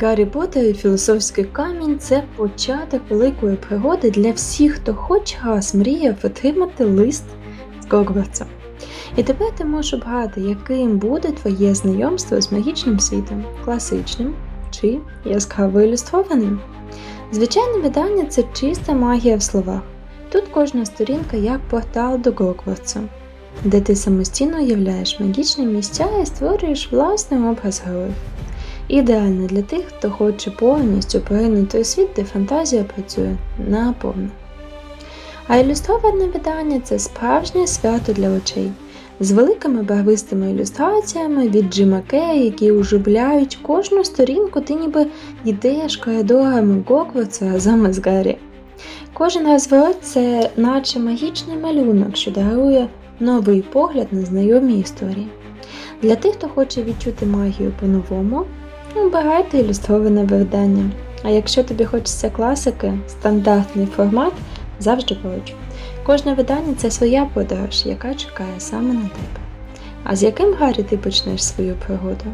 Гаррі Поттер і філософський камінь це початок великої пригоди для всіх, хто хоч раз мріяв отримати лист з Гогвартса. І тепер ти можеш обрати, яким буде твоє знайомство з магічним світом, класичним чи яскраво ілюстрованим. Звичайне видання це чиста магія в словах. Тут кожна сторінка як портал до Гогвартса, де ти самостійно уявляєш магічні місця і створюєш власний образ героїв. Ідеально для тих, хто хоче повністю поринути у світ, де фантазія працює наповну. А ілюстроване видання це справжнє свято для очей з великими барвистими ілюстраціями від Джима які оживляють кожну сторінку, ти ніби йдеш коридорами Гогвартса разом із Гаррі. Кожен розворот це наче магічний малюнок, що дарує новий погляд на знайомі історії. Для тих, хто хоче відчути магію по-новому, обирайте ілюстроване видання. А якщо тобі хочеться класики, стандартний формат завжди поруч. Кожне видання це своя подорож, яка чекає саме на тебе. А з яким Гаррі ти почнеш свою пригоду?